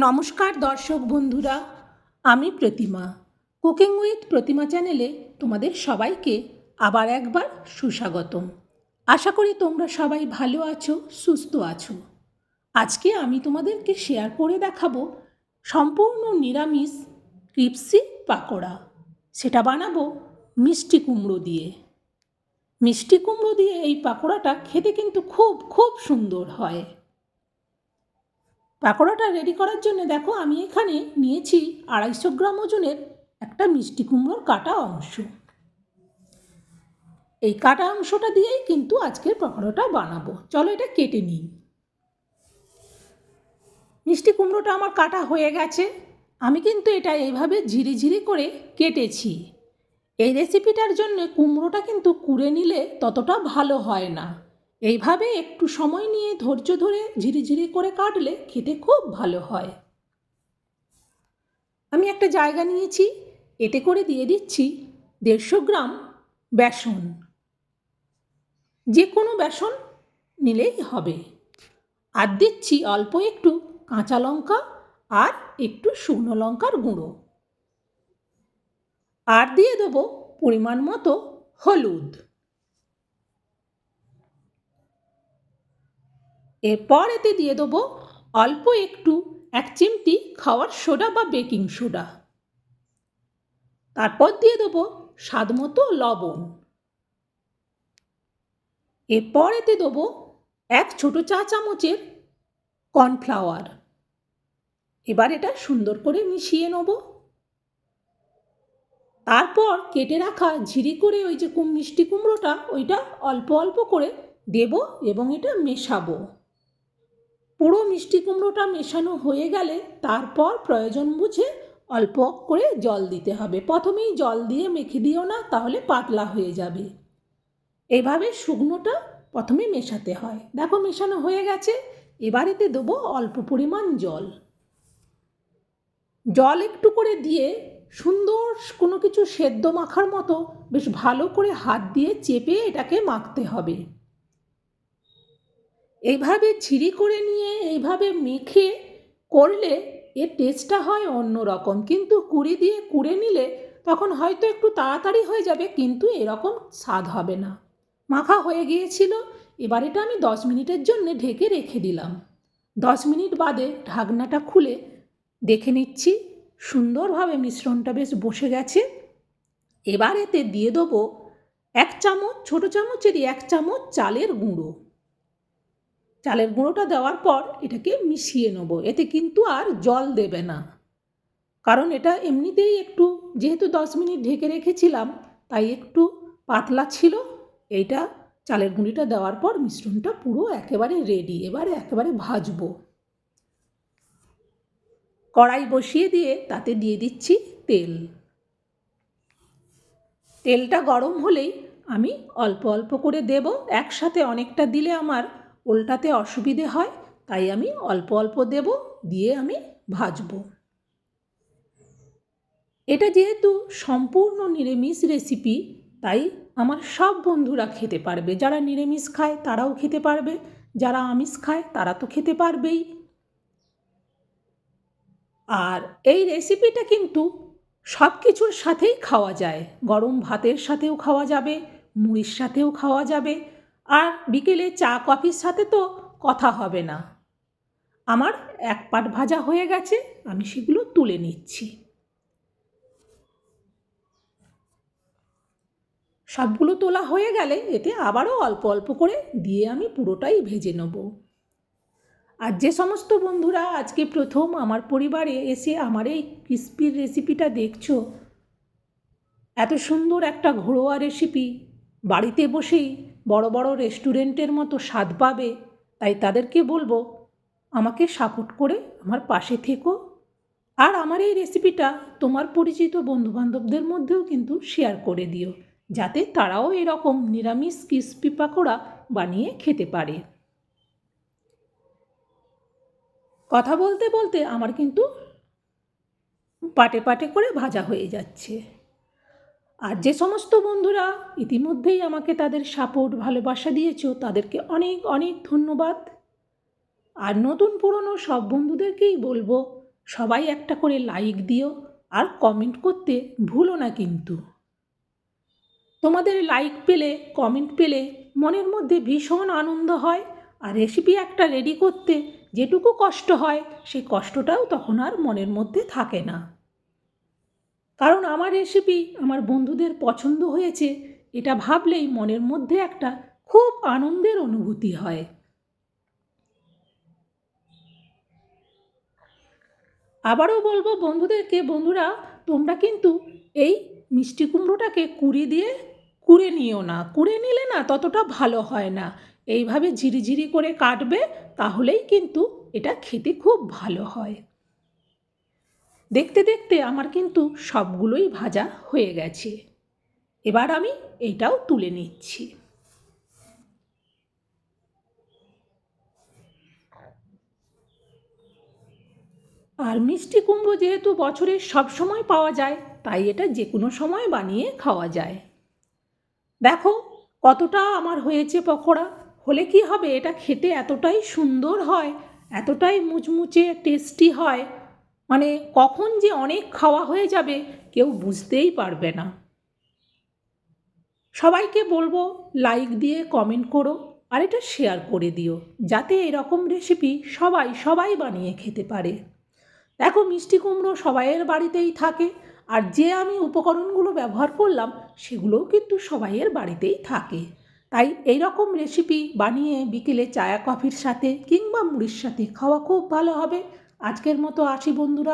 নমস্কার দর্শক বন্ধুরা, আমি প্রতিমা। কুকিং উইথ প্রতিমা চ্যানেলে তোমাদের সবাইকে আবার একবার সুস্বাগতম। আশা করি তোমরা সবাই ভালো আছো, সুস্থ আছো। আজকে আমি তোমাদেরকে শেয়ার করে দেখাবো সম্পূর্ণ নিরামিষ ক্রিপসি পাকোড়া। সেটা বানাবো মিষ্টি কুমড়ো দিয়ে। মিষ্টি কুমড়ো দিয়ে এই পাকোড়াটা খেতে কিন্তু খুব খুব সুন্দর হয়। পাকোড়াটা রেডি করার জন্য দেখো আমি এখানে নিয়েছি আড়াইশো গ্রাম ওজনের একটা মিষ্টি কুমড়োর কাটা অংশ। এই কাটা অংশটা দিয়েই কিন্তু আজকের পাকোড়াটা বানাবো। চলো এটা কেটে নিই। মিষ্টি কুমড়োটা আমার কাটা হয়ে গেছে। আমি কিন্তু এটা এইভাবে ঝিরি ঝিরি করে কেটেছি। এই রেসিপিটার জন্য কুমড়োটা কিন্তু কুড়ে নিলে ততটা ভালো হয় না। এইভাবে একটু সময় নিয়ে ধৈর্য ধরে ঝিরিঝিরি করে কাটলে খেতে খুব ভালো হয়। আমি একটা জায়গা নিয়েছি, এতে করে দিয়ে দিচ্ছি দেড়শো গ্রাম বেসন। যে কোনো বেসন নিলেই হবে। আর দিচ্ছি অল্প একটু কাঁচা লঙ্কা আর একটু শুকনো লঙ্কার গুঁড়ো। আর দিয়ে দেবো পরিমাণ মতো হলুদ। এরপর এতে দিয়ে দেবো অল্প একটু এক চিমটি খাওয়ার সোডা বা বেকিং সোডা। তারপর দিয়ে দেবো স্বাদ মতো লবণ। এরপর এতে দেবো এক ছোট চা চামচের কর্নফ্লাওয়ার। এবার এটা সুন্দর করে মিশিয়ে নেব। তারপর কেটে রাখা ঝিরি করে ওই যে কুম, মিষ্টি কুমড়োটা, ওইটা অল্প অল্প করে দেব এবং এটা মেশাবো। পুরো মিষ্টি কুমড়োটা মেশানো হয়ে গেলে তারপর প্রয়োজন বুঝে অল্প করে জল দিতে হবে। প্রথমেই জল দিয়ে মেখে দিও না, তাহলে পাতলা হয়ে যাবে। এভাবে শুকনোটা প্রথমে মেশাতে হয়। দেখো মেশানো হয়ে গেছে। এবারেতে দেবো অল্প পরিমাণ জল। জল একটু করে দিয়ে সুন্দর কোনো কিছু সেদ্ধ মাখার মতো বেশ ভালো করে হাত দিয়ে চেপে এটাকে মাখতে হবে। এইভাবে ঝিরি করে নিয়ে এইভাবে মেখে করলে এর টেস্টটা হয় অন্য রকম কিন্তু কুড়ি দিয়ে কুড়ে নিলে তখন হয়তো একটু তাড়াতাড়ি হয়ে যাবে, কিন্তু এরকম স্বাদ হবে না। মাখা হয়ে গিয়েছিল, এবার এটা আমি দশ মিনিটের জন্য ঢেকে রেখে দিলাম। দশ মিনিট বাদে ঢাকনাটা খুলে দেখে নিচ্ছি, সুন্দরভাবে মিশ্রণটা বেশ বসে গেছে। এবার এতে দিয়ে দেবো এক চামচ, ছোটো চামচেরই এক চামচ চালের গুঁড়ো। চালের গুঁড়োটা দেওয়ার পর এটাকে মিশিয়ে নেব। এতে কিন্তু আর জল দেবে না। কারণ এটা এমনিতেই একটু, যেহেতু দশ মিনিট ঢেকে রেখেছিলাম, তাই একটু পাতলা ছিল। এইটা চালের গুঁড়িটা দেওয়ার পর মিশ্রণটা পুরো একেবারে রেডি এবারে একেবারে ভাজবো। কড়াই বসিয়ে দিয়ে তাতে দিয়ে দিচ্ছি তেল। তেলটা গরম হলেই আমি অল্প অল্প করে দেব। একসাথে অনেকটা দিলে আমার ওল্টাতে অসুবিধে হয়, তাই আমি অল্প অল্প দেব, দিয়ে আমি ভাজবো। এটা যেহেতু সম্পূর্ণ নিরামিষ রেসিপি, তাই আমার সব বন্ধুরা খেতে পারবে। যারা নিরামিষ খায়, তারাও খেতে পারবে। যারা আমিষ খায়, তারা তো খেতে পারবেই। আর এই রেসিপিটা কিন্তু সব কিছুর সাথেই খাওয়া যায়। গরম ভাতের সাথেও খাওয়া যাবে, মুড়ির সাথেও খাওয়া যাবে। আর বিকেলে চা কফির সাথে তো কথা হবে না। আমার এক পাট ভাজা হয়ে গেছে, আমি সেগুলো তুলে নিচ্ছি। সবগুলো তোলা হয়ে গেলে এতে আবারও অল্প অল্প করে দিয়ে আমি পুরোটাই ভেজে নেব। আর যে সমস্ত বন্ধুরা আজকে প্রথম আমার পরিবারে এসে আমার এই ক্রিস্পির রেসিপিটা দেখছ, এত সুন্দর একটা ঘরোয়া রেসিপি বাড়িতে বসেই বড় বড় রেস্টুরেন্টের মতো স্বাদ পাবে, তাই তাদেরকে বলব, আমাকে সাপোর্ট করে আমার পাশে থেকো। আর আমার এই রেসিপিটা তোমার পরিচিত বন্ধুবান্ধবদের মধ্যেও কিন্তু শেয়ার করে দিও, যাতে তারাও এরকম নিরামিষ ক্রিস্পি পাকোড়া বানিয়ে খেতে পারে। কথা বলতে বলতে আমার কিন্তু পাটে পাটে করে ভাজা হয়ে যাচ্ছে। আর যে সমস্ত বন্ধুরা ইতিমধ্যেই আমাকে তাদের সাপোর্ট ভালোবাসা দিয়েছ, তাদেরকে অনেক অনেক ধন্যবাদ। আর নতুন, পুরনো সব বন্ধুদেরকেই বলব, সবাই একটা করে লাইক দিও আর কমেন্ট করতে ভুলো না কিন্তু। তোমাদের লাইক পেলে কমেন্ট পেলে মনের মধ্যে ভীষণ আনন্দ হয় আর রেসিপি একটা রেডি করতে যেটুকু কষ্ট হয়, সেই কষ্টটাও তখন আর মনের মধ্যে থাকে না। কারণ আমার রেসিপি আমার বন্ধুদের পছন্দ হয়েছে, এটা ভাবলেই মনের মধ্যে একটা খুব আনন্দের অনুভূতি হয়। আবারও বলব বন্ধুদেরকে, বন্ধুরা, তোমরা কিন্তু এই মিষ্টি কুমড়োটাকে কুড়ি দিয়ে কুড়ে নিও না, কুড়ে নিলে না ততটা ভালো হয় না। এইভাবে ঝিরিঝিরি করে কাটবে, তাহলেই কিন্তু এটা খেতে খুব ভালো হয়। দেখতে দেখতে আমার কিন্তু সবগুলোই ভাজা হয়ে গেছে। এবার আমি এইটাও তুলে নিচ্ছি। আর মিষ্টি কুমড়ো যেহেতু বছরের সব সময় পাওয়া যায়, তাই এটা যে কোনো সময় বানিয়ে খাওয়া যায়। দেখো, কতটা আমার হয়েছে পকোড়া। হলে কি হবে? এটা খেতে এতটাই সুন্দর হয়, এতটাই মুচমুচে টেস্টি হয়। মানে কখন যে অনেক খাওয়া হয়ে যাবে কেউ বুঝতেই পারবে না। সবাইকে বলব লাইক দিয়ে কমেন্ট করো আর এটা শেয়ার করে দিও, যাতে এরকম রেসিপি সবাই সবাই বানিয়ে খেতে পারে। দেখো, মিষ্টি কুমড়ো সবাইয়ের বাড়িতেই থাকে আর যে আমি উপকরণগুলো ব্যবহার করলাম সেগুলোও কিন্তু সবাইয়ের বাড়িতেই থাকে। তাই এই রকম রেসিপি বানিয়ে বিকেলে চায়া কফির সাথে কিংবা মুড়ির সাথে খাওয়া খুব ভালো হবে। আজকের মতো আসি বন্ধুরা।